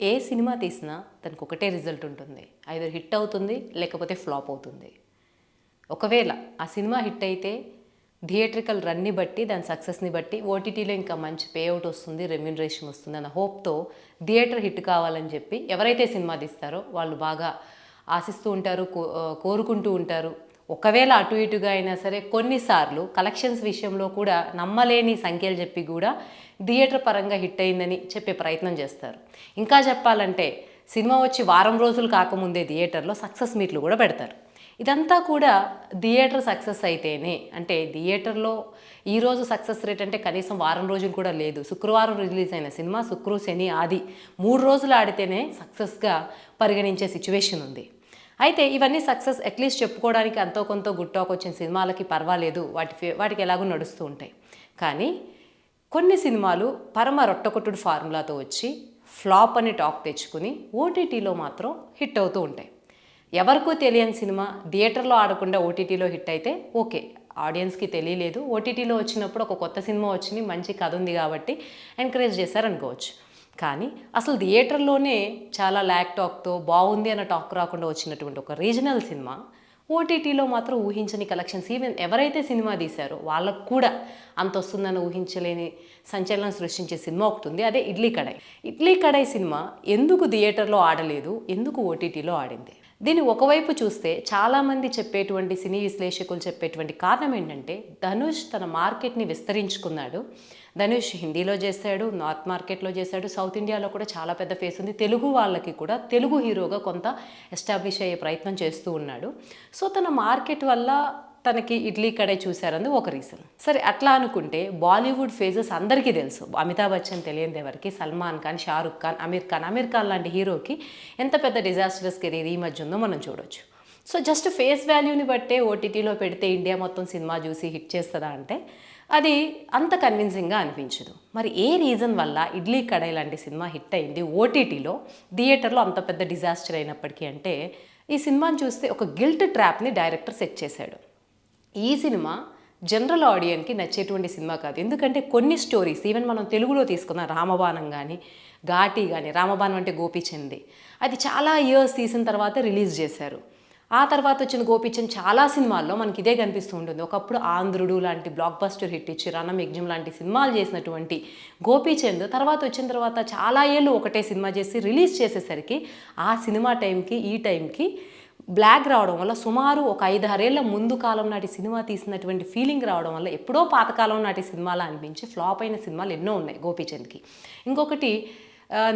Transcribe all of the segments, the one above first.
ఏ cinema తీసినా దానికి ఒకటే రిజల్ట్ ఉంటుంది. ఐదర్ హిట్ అవుతుంది లేకపోతే ఫ్లాప్ అవుతుంది. ఒకవేళ ఆ సినిమా హిట్ అయితే థియేట్రికల్ రన్ని బట్టి దాని సక్సెస్ని బట్టి ఓటీటీలో ఇంకా మంచి పేఅవుట్ వస్తుంది రెమ్యూనరేషన్ వస్తుంది అన్న హోప్తో థియేటర్ హిట్ కావాలని చెప్పి ఎవరైతే సినిమా తీస్తారో వాళ్ళు బాగా ఆశిస్తూ ఉంటారు కో- కోరుకుంటూ ఉంటారు. ఒకవేళ అటు ఇటుగా అయినా సరే కొన్నిసార్లు కలెక్షన్స్ విషయంలో కూడా నమ్మలేని సంఖ్యలు చెప్పి కూడా థియేటర్ పరంగా హిట్ అయిందని చెప్పే ప్రయత్నం చేస్తారు. ఇంకా చెప్పాలంటే సినిమా వచ్చి వారం రోజులు కాకముందే థియేటర్లో సక్సెస్ మీట్లు కూడా పెడతారు. ఇదంతా కూడా థియేటర్ సక్సెస్ అయితేనే అంటే థియేటర్లో ఈరోజు సక్సెస్ రేట్ అంటే కనీసం వారం రోజులు కూడా లేదు. శుక్రవారం రిలీజ్ అయిన సినిమా శుక్రు శని ఆది మూడు రోజులు ఆడితేనే సక్సెస్గా పరిగణించే సిచ్యువేషన్ ఉంది. అయితే ఇవన్నీ సక్సెస్ అట్లీస్ట్ చెప్పుకోవడానికి అంతో కొంత గుట్టాకు వచ్చిన సినిమాలకి పర్వాలేదు. వాటి వాటికి ఎలాగో నడుస్తూ ఉంటాయి. కానీ కొన్ని సినిమాలు పరమ రొట్టకొట్టుడు ఫార్ములాతో వచ్చి ఫ్లాప్ అని టాక్ తెచ్చుకుని ఓటీటీలో మాత్రం హిట్ అవుతూ ఉంటాయి. ఎవరికూ తెలియని సినిమా థియేటర్లో ఆడకుండా ఓటీటీలో హిట్ అయితే ఓకే. ఆడియన్స్కి తెలియలేదు. ఓటీటీలో వచ్చినప్పుడు ఒక కొత్త సినిమా వచ్చింది మంచి కథ ఉంది కాబట్టి ఎంకరేజ్ చేశారనుకోవచ్చు. కానీ అసలు థియేటర్లోనే చాలా ల్యాక్ టాక్తో బాగుంది అన్న టాక్ రాకుండా వచ్చినటువంటి ఒక రీజనల్ సినిమా ఓటీటీలో మాత్రం ఊహించని కలెక్షన్స్. ఈవెన్ ఎవరైతే సినిమా తీశారో వాళ్ళకు కూడా అంత వస్తుందని ఊహించలేని సంచలనం సృష్టించే సినిమా ఒకటి ఉంది అదే ఇడ్లీ కడాయి. ఇడ్లీ కడాయి సినిమా ఎందుకు థియేటర్లో ఆడలేదు ఎందుకు ఓటీటీలో ఆడింది? దీన్ని ఒకవైపు చూస్తే చాలామంది చెప్పేటువంటి సినీ విశ్లేషకులు చెప్పేటువంటి కారణం ఏంటంటే ధనుష్ తన మార్కెట్ని విస్తరించుకున్నాడు. ధనుష్ హిందీలో చేశాడు నార్త్ మార్కెట్లో చేశాడు సౌత్ ఇండియాలో కూడా చాలా పెద్ద ఫేస్ ఉంది. తెలుగు వాళ్ళకి కూడా తెలుగు హీరోగా కొంత ఎస్టాబ్లిష్ అయ్యే ప్రయత్నం చేస్తూ ఉన్నాడు. సో తన మార్కెట్ వల్ల తనకి ఇడ్లీ కడే చూశారని ఒక రీజన్. సరే అట్లా అనుకుంటే బాలీవుడ్ ఫేజెస్ అందరికీ తెలుసు. అమితాబ్ బచ్చన్ తెలియని ఎవరికి సల్మాన్ ఖాన్ షారుఖ్ ఖాన్ అమీర్ ఖాన్. అమీర్ ఖాన్ లాంటి హీరోకి ఎంత పెద్ద డిజాస్టర్స్ కెరీర్ ఈ మధ్య ఉందో మనం చూడొచ్చు. సో జస్ట్ ఫేస్ వాల్యూని బట్టే ఓటీటీలో పెడితే ఇండియా మొత్తం సినిమా చూసి హిట్ చేస్తుందా అంటే అది అంత కన్విన్సింగ్గా అనిపించదు. మరి ఏ రీజన్ వల్ల ఇడ్లీ కడాయి లాంటి సినిమా హిట్ అయింది ఓటీటీలో థియేటర్లో అంత పెద్ద డిజాస్టర్ అయినప్పటికీ అంటే ఈ సినిమాని చూస్తే ఒక గిల్ట్ ట్రాప్ని డైరెక్టర్ సెట్ చేశాడు. ఈ సినిమా జనరల్ ఆడియన్కి నచ్చేటువంటి సినిమా కాదు. ఎందుకంటే కొన్ని స్టోరీస్ ఈవెన్ మనం తెలుగులో తీసుకున్న రామబాణం కానీ ఘాటి కానీ రామబాణం అంటే గోపిచంది అది చాలా ఇయర్స్ తీసిన తర్వాత రిలీజ్ చేశారు. ఆ తర్వాత వచ్చిన గోపీచంద్ చాలా సినిమాల్లో మనకి ఇదే కనిపిస్తూ ఉంటుంది. ఒకప్పుడు ఆంధ్రుడు లాంటి బ్లాక్ బస్టర్ హిట్ ఇచ్చి రణం యజ్ఞం లాంటి సినిమాలు చేసినటువంటి గోపీచంద్ తర్వాత వచ్చిన తర్వాత చాలా ఏళ్ళు ఒకటే సినిమా చేసి రిలీజ్ చేసేసరికి ఆ సినిమా టైంకి ఈ టైంకి బ్లాక్ రావడం వల్ల సుమారు ఒక ఐదారేళ్ళ ముందు కాలం నాటి సినిమా తీసినటువంటి ఫీలింగ్ రావడం వల్ల ఎప్పుడో పాతకాలం నాటి సినిమాలా అనిపించి ఫ్లాప్ అయిన సినిమాలు ఎన్నో ఉన్నాయి గోపీచంద్కి. ఇంకొకటి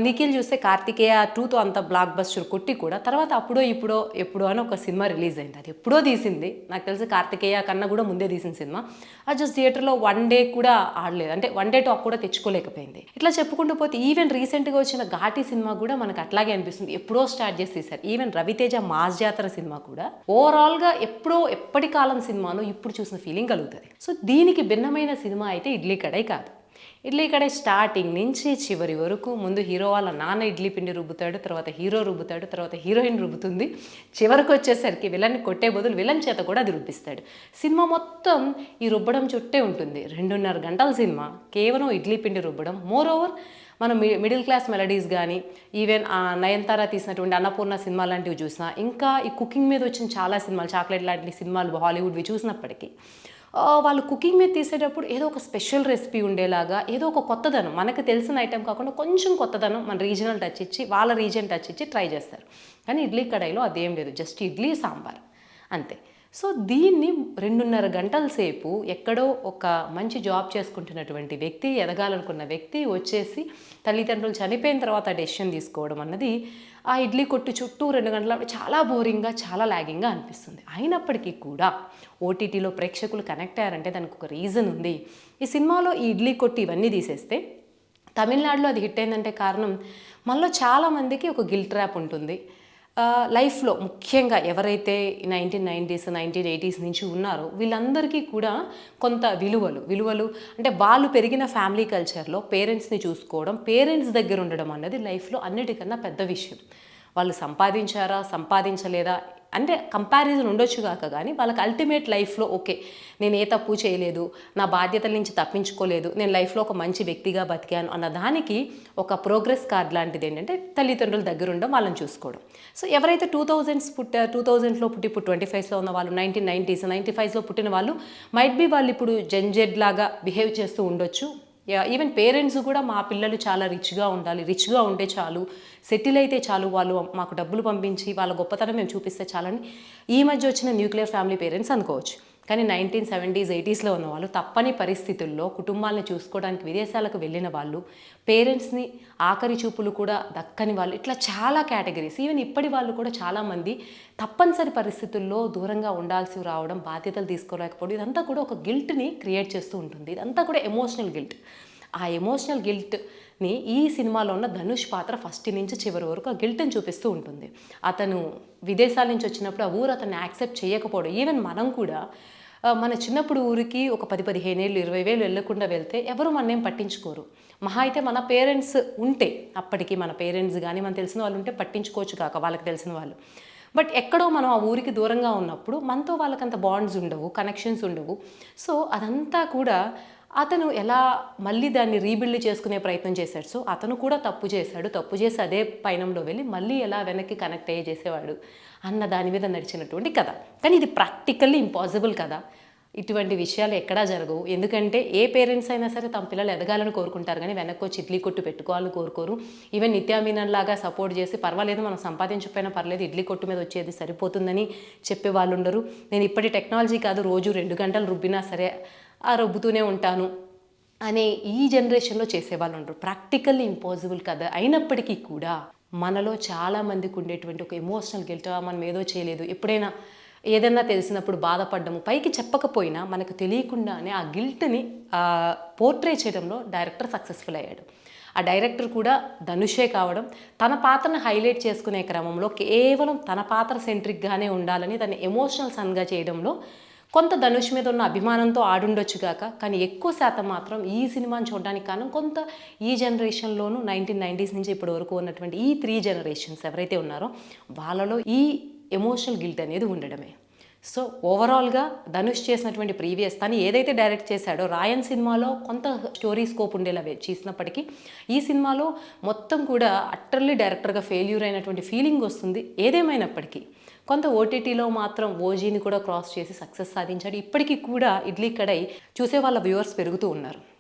నిఖిల్ చూస్తే కార్తికేయ టూతో అంత బ్లాక్ బస్టర్ కొట్టి కూడా తర్వాత అప్పుడో ఇప్పుడో ఎప్పుడో అని ఒక సినిమా రిలీజ్ అయింది. అది ఎప్పుడో తీసింది. నాకు తెలిసి కార్తికేయ కన్నా కూడా ముందే తీసిన సినిమా. అది జస్ట్ థియేటర్లో వన్ డే కూడా ఆడలేదు. అంటే వన్ డే టాక్ కూడా తెచ్చుకోలేకపోయింది. ఇట్లా చెప్పుకుంటూ పోతే ఈవెన్ రీసెంట్గా వచ్చిన ఘాటి సినిమా కూడా మనకు అట్లాగే అనిపిస్తుంది. ఎప్పుడో స్టార్ట్ చేసి తీశారు. Even Ravi Teja mass Jathara cinema కూడా ఓవరాల్గా ఎప్పుడో ఎప్పటి కాలం సినిమాను ఇప్పుడు చూసిన ఫీలింగ్ కలుగుతుంది. సో దీనికి భిన్నమైన సినిమా అయితే ఇడ్లీ కడై కాదు. ఇడ్లీ ఇక్కడే స్టార్టింగ్ నుంచి చివరి వరకు ముందు హీరో వాళ్ళ నాన్న ఇడ్లీ పిండి రుబ్బుతాడు తర్వాత హీరో రుబ్బుతాడు తర్వాత హీరోయిన్ రుబ్బుతుంది. చివరికి వచ్చేసరికి విలన్ని కొట్టే బదులు విలన్ చేత కూడా అది రుబ్బిస్తాడు. సినిమా మొత్తం ఈ రుబ్బడం చుట్టే ఉంటుంది. రెండున్నర గంటల సినిమా. కేవలం ఇడ్లీ పిండి రుబ్బడం. మోర్ ఓవర్ మనం మిడిల్ క్లాస్ మెలడీస్ కానీ ఈవెన్ ఆ నయనతార తీసినటువంటి అన్నపూర్ణ సినిమా లాంటివి చూసినా ఇంకా ఈ కుకింగ్ మీద వచ్చిన చాలా సినిమాలు చాక్లెట్ లాంటి సినిమాలు హాలీవుడ్వి చూసినప్పటికీ వాళ్ళు కుకింగ్ మీద తీసేటప్పుడు ఏదో ఒక స్పెషల్ రెసిపీ ఉండేలాగా ఏదో ఒక కొత్తదనం మనకు తెలిసిన ఐటెం కాకుండా కొంచెం కొత్తదనం మన రీజనల్ టచ్ ఇచ్చి వాళ్ళ రీజన్ టచ్ ఇచ్చి ట్రై చేస్తారు. కానీ ఇడ్లీ కడాయిలో అదేం లేదు జస్ట్ ఇడ్లీ సాంబార్. అంతే. సో దీన్ని రెండున్నర గంటల సేపు ఎక్కడో ఒక మంచి జాబ్ చేసుకుంటున్నటువంటి వ్యక్తి ఎదగాలనుకున్న వ్యక్తి వచ్చేసి తల్లిదండ్రులు చనిపోయిన తర్వాత డెసిషన్ తీసుకోవడం అన్నది ఆ ఇడ్లీ కొట్టు చుట్టూ రెండు గంటల చాలా బోరింగ్గా చాలా లాగింగ్గా అనిపిస్తుంది. అయినప్పటికీ కూడా ఓటీటీలో ప్రేక్షకులు కనెక్ట్ అయ్యారంటే దానికి ఒక రీజన్ ఉంది. ఈ సినిమాలో ఈ ఇడ్లీ కొట్టు ఇవన్నీ తీసేస్తే తమిళనాడులో అది హిట్ అయిందంటే కారణం మనలో చాలామందికి ఒక గిల్ ట్రాప్ ఉంటుంది. లైఫ్లో ముఖ్యంగా ఎవరైతే నైన్టీన్ నైంటీస్ నైన్టీన్ ఎయిటీస్ నుంచి ఉన్నారో వీళ్ళందరికీ కూడా కొంత విలువలు. విలువలు అంటే వాళ్ళు పెరిగిన ఫ్యామిలీ కల్చర్లో పేరెంట్స్ని చూసుకోవడం పేరెంట్స్ దగ్గర ఉండడం అన్నది లైఫ్లో అన్నిటికన్నా పెద్ద విషయం. వాళ్ళు సంపాదించారా సంపాదించలేదా అంటే కంపారిజన్ ఉండొచ్చు కాక కానీ వాళ్ళకి అల్టిమేట్ లైఫ్లో ఓకే నేను ఏ తప్పు చేయలేదు నా బాధ్యతల నుంచి తప్పించుకోలేదు నేను లైఫ్లో ఒక మంచి వ్యక్తిగా బతికాను అన్న దానికి ఒక ప్రోగ్రెస్ కార్డ్ లాంటిది ఏంటంటే తల్లిదండ్రుల దగ్గర ఉండడం వాళ్ళని చూసుకోవడం. సో ఎవరైతే టూ థౌజండ్స్ పుట్టారు టూ థౌజండ్లో పుట్టి ఇప్పుడు ట్వంటీ ఫైవ్స్లో ఉన్న వాళ్ళు నైన్టీన్ నైంటీస్ నైంటీ ఫైవ్స్లో పుట్టిన వాళ్ళు మైట్ బి వాళ్ళు ఇప్పుడు జెన్జెడ్ లాగా బిహేవ్ చేస్తూ ఉండొచ్చు. ఈవెన్ పేరెంట్స్ కూడా మా పిల్లలు చాలా రిచ్గా ఉండాలి. రిచ్గా ఉంటే చాలు సెటిల్ అయితే చాలు వాళ్ళు మాకు డబ్బులు పంపించి వాళ్ళ గొప్పతనం మేము చూపిస్తే చాలని ఈ మధ్య వచ్చిన న్యూక్లియర్ ఫ్యామిలీ పేరెంట్స్ అనుకోవచ్చు. కానీ నైన్టీన్ సెవెంటీస్ ఎయిటీస్లో ఉన్న వాళ్ళు తప్పని పరిస్థితుల్లో కుటుంబాలను చూసుకోవడానికి విదేశాలకు వెళ్ళిన వాళ్ళు పేరెంట్స్ని ఆఖరి చూపులు కూడా దక్కని వాళ్ళు ఇట్లా చాలా కేటగిరీస్ ఈవెన్ ఇప్పటి వాళ్ళు కూడా చాలామంది తప్పనిసరి పరిస్థితుల్లో దూరంగా ఉండాల్సి రావడం బాధ్యతలు తీసుకోలేకపోవడం ఇదంతా కూడా ఒక గిల్ట్ని క్రియేట్ చేస్తూ ఉంటుంది. ఇదంతా కూడా ఎమోషనల్ గిల్ట్ ఆ ఎమోషనల్ గిల్ట్ ని ఈ సినిమాలో ఉన్న ధనుష్ పాత్ర ఫస్ట్ నుంచి చివరి వరకు ఆ గిల్ట్ని చూపిస్తూ ఉంటుంది. అతను విదేశాల నుంచి వచ్చినప్పుడు ఆ ఊరు అతను యాక్సెప్ట్ చేయకపోవడం ఈవెన్ మనం కూడా మన చిన్నప్పుడు ఊరికి ఒక పది పదిహేను ఏళ్ళు ఇరవై వేలు వెళ్ళకుండా వెళ్తే ఎవరు మననేం పట్టించుకోరు. మహా అయితే మన పేరెంట్స్ ఉంటే అప్పటికి మన పేరెంట్స్ కానీ మనం తెలిసిన వాళ్ళు ఉంటే పట్టించుకోవచ్చు కాక వాళ్ళకి తెలిసిన వాళ్ళు. బట్ ఎక్కడో మనం ఆ ఊరికి దూరంగా ఉన్నప్పుడు మనతో వాళ్ళకంత బాండ్స్ ఉండవు కనెక్షన్స్ ఉండవు. సో అదంతా కూడా అతను ఎలా మళ్ళీ దాన్ని రీబిల్డ్ చేసుకునే ప్రయత్నం చేశాడు. సో అతను కూడా తప్పు చేశాడు. తప్పు చేసి అదే పయనంలో వెళ్ళి మళ్ళీ ఎలా వెనక్కి కనెక్ట్ అయ్యే చేసేవాడు అన్న దాని మీద నడిచినటువంటి కథ. కానీ ఇది ప్రాక్టికల్లీ ఇంపాసిబుల్ కదా ఇటువంటి విషయాలు ఎక్కడా జరగవు. ఎందుకంటే ఏ పేరెంట్స్ అయినా సరే తమ పిల్లలు ఎదగాలని కోరుకుంటారు కానీ వెనక్కి వచ్చి ఇడ్లీ కొట్టు పెట్టుకోవాలని కోరుకోరు. ఈవెన్ నిత్యామీనన్ లాగా సపోర్ట్ చేసి పర్వాలేదు మనం సంపాదించకపోయినా పర్లేదు ఇడ్లీ కొట్టు మీద వచ్చేది సరిపోతుందని చెప్పే వాళ్ళు ఉండరు. నేను ఇప్పటి టెక్నాలజీ కాదు రోజు రెండు గంటలు రుబ్బినా సరే ఆ రుబ్బుతూనే ఉంటాను అనే ఈ జనరేషన్లో చేసేవాళ్ళు ఉండరు. ప్రాక్టికల్లీ ఇంపాసిబుల్ కదా. అయినప్పటికీ కూడా మనలో చాలా మందికి ఉండేటువంటి ఒక ఎమోషనల్ గిల్ట్ మనం ఏదో చేయలేదు. ఎప్పుడైనా ఏదన్నా తెలిసినప్పుడు బాధపడ్డము పైకి చెప్పకపోయినా మనకు తెలియకుండానే ఆ గిల్ట్ని పోర్ట్రే చేయడంలో డైరెక్టర్ సక్సెస్ఫుల్ అయ్యాడు. ఆ డైరెక్టర్ కూడా ధనుషే కావడం తన పాత్రను హైలైట్ చేసుకునే క్రమంలో కేవలం తన పాత్ర సెంట్రిక్గానే ఉండాలని తన ఎమోషనల్ సన్గా చేయడంలో కొంత ధనుష్ మీద ఉన్న అభిమానంతో ఆడుండొచ్చు కాక కానీ ఎక్కువ శాతం మాత్రం ఈ సినిమాని చూడడానికి కారణం కొంత ఈ జనరేషన్లోనూ నైన్టీన్ నైంటీస్ నుంచి ఇప్పటి వరకు ఉన్నటువంటి ఈ త్రీ జనరేషన్స్ ఎవరైతే ఉన్నారో వాళ్ళలో ఈ ఎమోషనల్ గిల్ట్ అనేది ఉండడమే. సో ఓవరాల్గా ధనుష్ చేసినటువంటి ప్రీవియస్ తను ఏదైతే డైరెక్ట్ చేశాడో రాయన్ సినిమాలో కొంత స్టోరీ స్కోప్ ఉండేలా చేసినప్పటికీ ఈ సినిమాలో మొత్తం కూడా అట్టర్లీ డైరెక్టర్గా ఫెయిల్యూర్ అయినటువంటి ఫీలింగ్ వస్తుంది. ఏదేమైనప్పటికీ కొంత ఓటీటీలో మాత్రం ఓజీని కూడా క్రాస్ చేసి సక్సెస్ సాధించాడు. ఇప్పటికీ కూడా ఇడ్లీ కడై చూసే వాళ్ళ వ్యూవర్స్ పెరుగుతూ ఉన్నారు.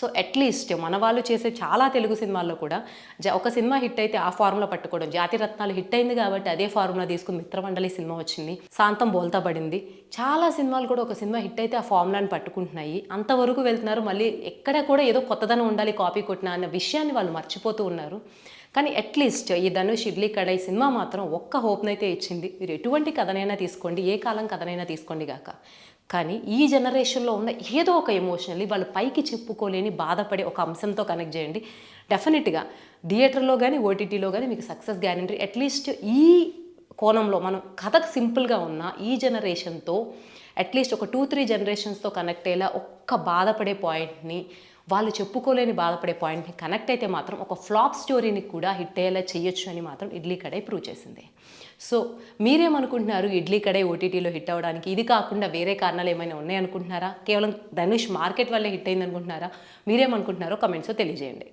సో అట్లీస్ట్ మన వాళ్ళు చేసే చాలా తెలుగు సినిమాల్లో కూడా జ ఒక సినిమా హిట్ అయితే ఆ ఫార్ములా పట్టుకోవడం. జాతి రత్నాలు హిట్ అయింది కాబట్టి అదే ఫార్ములా తీసుకుని మిత్రమండలి సినిమా వచ్చింది. శాంతం బోల్తా పడింది. చాలా సినిమాలు కూడా ఒక సినిమా హిట్ అయితే ఆ ఫార్ములాని పట్టుకుంటున్నాయి. అంతవరకు వెళ్తున్నారు. మళ్ళీ ఎక్కడ కూడా ఏదో కొత్తదనం ఉండాలి కాపీ కొట్టిన అన్న విషయాన్ని వాళ్ళు మర్చిపోతూ ఉన్నారు. కానీ అట్లీస్ట్ ఈ ధనుష్ ఇడ్లీ కడాయి సినిమా మాత్రం ఒక్క హోప్నైతే ఇచ్చింది. మీరు ఎటువంటి కథనైనా తీసుకోండి. ఏ కాలం కథనైనా తీసుకోండి గాక. కానీ ఈ జనరేషన్లో ఉన్న ఏదో ఒక ఎమోషనల్లీ వాళ్ళు పైకి చెప్పుకోలేని బాధపడే ఒక అంశంతో కనెక్ట్ చేయండి. డెఫినెట్గా థియేటర్లో కానీ ఓటీటీలో కానీ మీకు సక్సెస్ గ్యారంటీ అట్లీస్ట్ ఈ కోణంలో మనం కథకు సింపుల్గా ఉన్న ఈ జనరేషన్తో అట్లీస్ట్ ఒక టూ త్రీ జనరేషన్స్తో కనెక్ట్ అయ్యేలా ఒక్క బాధపడే పాయింట్ని వాళ్ళు చెప్పుకోలేని బాధపడే పాయింట్ని కనెక్ట్ అయితే మాత్రం ఒక ఫ్లాప్ స్టోరీని కూడా హిట్ అయ్యేలా చేయొచ్చు అని మాత్రం ఇడ్లీ కడాయి ప్రూవ్ చేసింది. సో మీరేమనుకుంటున్నారు? ఇడ్లీ కడాయి ఓటీటీలో హిట్ అవ్వడానికి? ఇది కాకుండా వేరే కారణాలు ఏమైనా ఉన్నాయనుకుంటున్నారా? కేవలం ధనుష్ మార్కెట్ వల్లే హిట్ అయింది అనుకుంటున్నారా మీరేమనుకుంటున్నారో కమెంట్స్లో తెలియజేయండి.